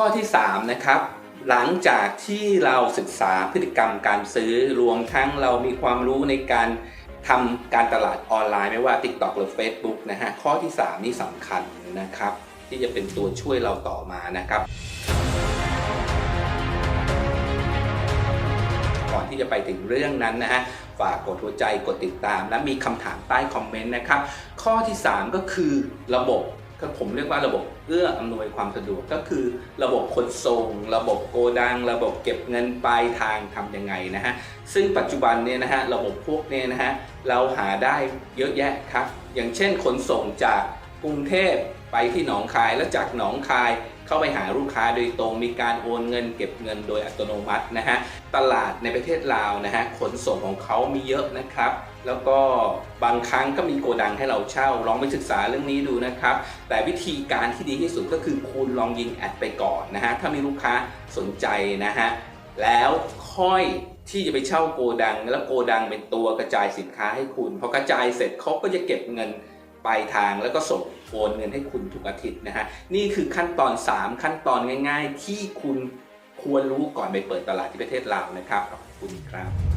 ข้อที่ 3 นะครับ หลังจากที่เราศึกษาพฤติกรรมการซื้อรวมทั้งเรามีความรู้ในการทำการตลาดออนไลน์ไม่ว่า TikTok หรือ Facebook นะฮะข้อที่ 3 นี่สำคัญนะครับ ที่จะเป็นตัวช่วยเราต่อมานะครับ ก่อนที่จะไปถึงเรื่องนั้นนะฮะฝากกดหัวใจกดติดตามและมีคำถามใต้คอมเมนต์นะครับ ข้อที่ 3 ก็คือระบบ ก็ผมเรียกว่าระบบเอื้ออำนวยความสะดวกก็คือระบบขนส่ง ระบบโกดัง ระบบเก็บเงินปลายทางทำยังไงนะฮะซึ่งปัจจุบันเนี่ยนะฮะระบบพวกเนี่ยนะฮะเราหาได้เยอะแยะครับ อย่างเช่นขนส่งจาก กรุงเทพไปที่หนองคายแล้วจากหนองคายเข้าไปหาลูกค้าโดยตรงมีการโอนเงินเก็บเงินโดยอัตโนมัตินะฮะตลาดในประเทศลาวนะฮะขนส่งของเขามีเยอะนะครับ แล้วก็บางครั้งก็มีโกดังให้เราเช่า ลองไปศึกษาเรื่องนี้ดูนะครับ แต่วิธีการที่ดีที่สุดก็คือคุณลองยิงแอดไปก่อนนะฮะถ้ามีลูกค้าสนใจนะฮะแล้วค่อยที่จะไปเช่าโกดัง แล้วโกดังเป็นตัวกระจายสินค้าให้คุณพอกระจายเสร็จเขาก็จะเก็บเงิน ปลายทางแล้วก็ส่งโอนเงินให้คุณทุกอาทิตย์นะฮะนี่คือขั้นตอน 3 ขั้นตอนง่าย ๆ ที่คุณควรรู้ก่อนไปเปิดตลาดที่ประเทศลาวนะครับขอบคุณครับ